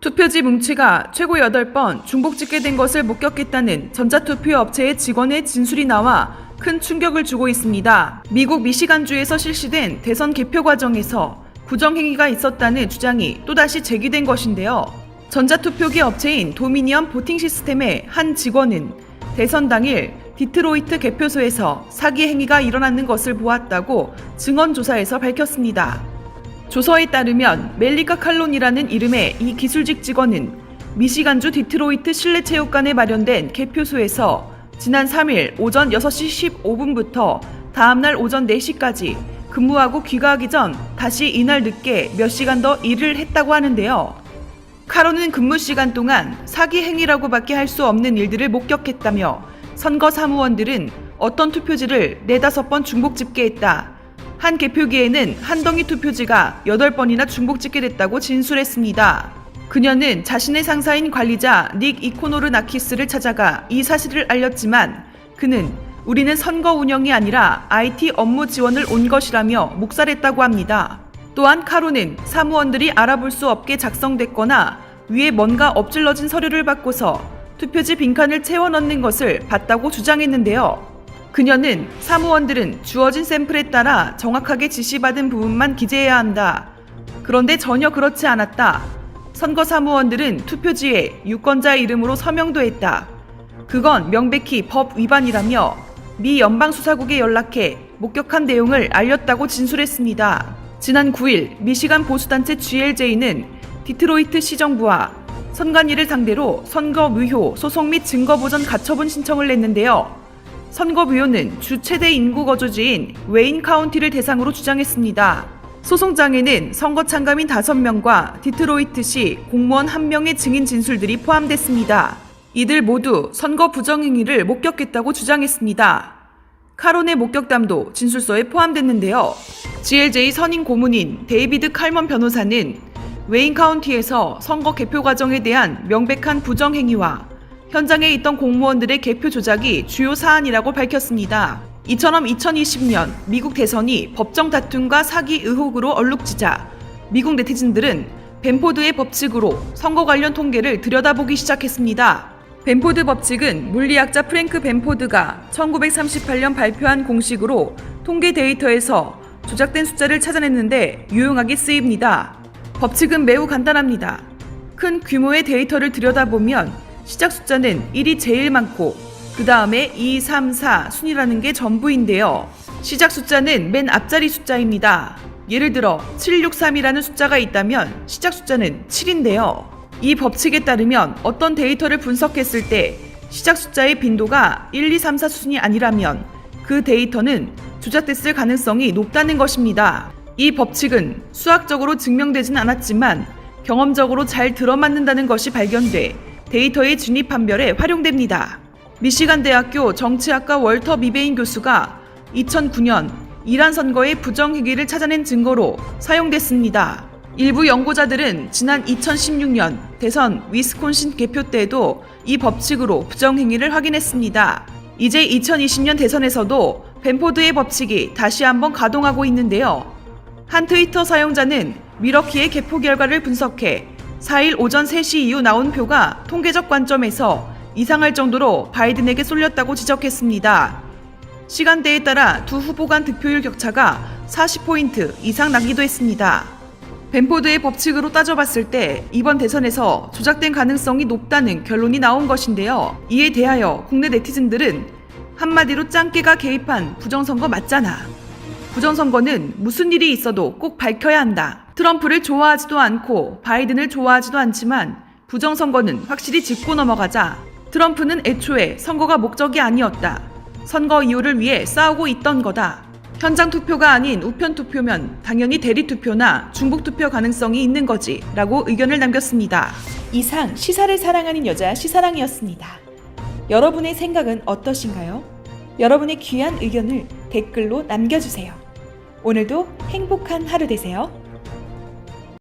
투표지 뭉치가 최고 8번 중복 찍게 된 것을 목격했다는 전자투표 업체의 직원의 진술이 나와 큰 충격을 주고 있습니다. 미국 미시간주에서 실시된 대선 개표 과정에서 부정행위가 있었다는 주장이 또다시 제기된 것인데요. 전자투표기 업체인 도미니언 보팅 시스템의 한 직원은 대선 당일 디트로이트 개표소에서 사기 행위가 일어나는 것을 보았다고 증언 조사에서 밝혔습니다. 조서에 따르면 멜리카 칼론이라는 이름의 이 기술직 직원은 미시간주 디트로이트 실내체육관에 마련된 개표소에서 지난 3일 오전 6시 15분부터 다음날 오전 4시까지 근무하고 귀가하기 전 다시 이날 늦게 몇 시간 더 일을 했다고 하는데요. 카로는 근무 시간 동안 사기 행위라고밖에 할 수 없는 일들을 목격했다며 선거 사무원들은 어떤 투표지를 네다섯 번 중복 집계했다. 한 개표기에는 한 덩이 투표지가 8번이나 중복 집계 됐다고 진술했습니다. 그녀는 자신의 상사인 관리자 닉 이코노르나키스를 찾아가 이 사실을 알렸지만 그는 우리는 선거 운영이 아니라 IT 업무 지원을 온 것이라며 묵살했다고 합니다. 또한 카로는 사무원들이 알아볼 수 없게 작성됐거나 위에 뭔가 엎질러진 서류를 받고서 투표지 빈칸을 채워 넣는 것을 봤다고 주장했는데요. 그녀는 사무원들은 주어진 샘플에 따라 정확하게 지시받은 부분만 기재해야 한다. 그런데 전혀 그렇지 않았다. 선거 사무원들은 투표지에 유권자 이름으로 서명도 했다. 그건 명백히 법 위반이라며 미 연방수사국에 연락해 목격한 내용을 알렸다고 진술했습니다. 지난 9일 미시간 보수단체 GLJ는 디트로이트 시정부와 선관위를 상대로 선거 무효 소송 및 증거 보전 가처분 신청을 냈는데요. 선거 무효는 주 최대 인구 거주지인 웨인 카운티를 대상으로 주장했습니다. 소송장에는 선거 참가민 5명과 디트로이트시 공무원 1명의 증인 진술들이 포함됐습니다. 이들 모두 선거 부정행위를 목격했다고 주장했습니다. 카론의 목격담도 진술서에 포함됐는데요. GLJ 선임 고문인 데이비드 칼먼 변호사는 웨인 카운티에서 선거 개표 과정에 대한 명백한 부정행위와 현장에 있던 공무원들의 개표 조작이 주요 사안이라고 밝혔습니다. 이처럼 2020년 미국 대선이 법정 다툼과 사기 의혹으로 얼룩지자 미국 네티즌들은 벤포드의 법칙으로 선거 관련 통계를 들여다보기 시작했습니다. 벤포드 법칙은 물리학자 프랭크 벤포드가 1938년 발표한 공식으로 통계 데이터에서 조작된 숫자를 찾아냈는데 유용하게 쓰입니다. 법칙은 매우 간단합니다. 큰 규모의 데이터를 들여다보면 시작 숫자는 1이 제일 많고 그 다음에 2, 3, 4 순이라는 게 전부인데요. 시작 숫자는 맨 앞자리 숫자입니다. 예를 들어 763이라는 숫자가 있다면 시작 숫자는 7인데요. 이 법칙에 따르면 어떤 데이터를 분석했을 때 시작 숫자의 빈도가 1, 2, 3, 4 순이 아니라면 그 데이터는 조작됐을 가능성이 높다는 것입니다. 이 법칙은 수학적으로 증명되진 않았지만 경험적으로 잘 들어맞는다는 것이 발견돼 데이터의 진입 판별에 활용됩니다. 미시간 대학교 정치학과 월터 미베인 교수가 2009년 이란 선거의 부정행위를 찾아낸 증거로 사용됐습니다. 일부 연구자들은 지난 2016년 대선 위스콘신 개표 때에도 이 법칙으로 부정행위를 확인했습니다. 이제 2020년 대선에서도 벤포드의 법칙이 다시 한번 가동하고 있는데요. 한 트위터 사용자는 미러키의 개표 결과를 분석해 4일 오전 3시 이후 나온 표가 통계적 관점에서 이상할 정도로 바이든에게 쏠렸다고 지적했습니다. 시간대에 따라 두 후보 간 득표율 격차가 40포인트 이상 나기도 했습니다. 벤포드의 법칙으로 따져봤을 때 이번 대선에서 조작된 가능성이 높다는 결론이 나온 것인데요. 이에 대하여 국내 네티즌들은 한마디로 짱깨가 개입한 부정선거 맞잖아. 부정선거는 무슨 일이 있어도 꼭 밝혀야 한다. 트럼프를 좋아하지도 않고 바이든을 좋아하지도 않지만 부정선거는 확실히 짚고 넘어가자 트럼프는 애초에 선거가 목적이 아니었다. 선거 이유를 위해 싸우고 있던 거다. 현장 투표가 아닌 우편 투표면 당연히 대리 투표나 중복 투표 가능성이 있는 거지 라고 의견을 남겼습니다. 이상 시사를 사랑하는 여자 시사랑이었습니다. 여러분의 생각은 어떠신가요? 여러분의 귀한 의견을 댓글로 남겨주세요. 오늘도 행복한 하루 되세요.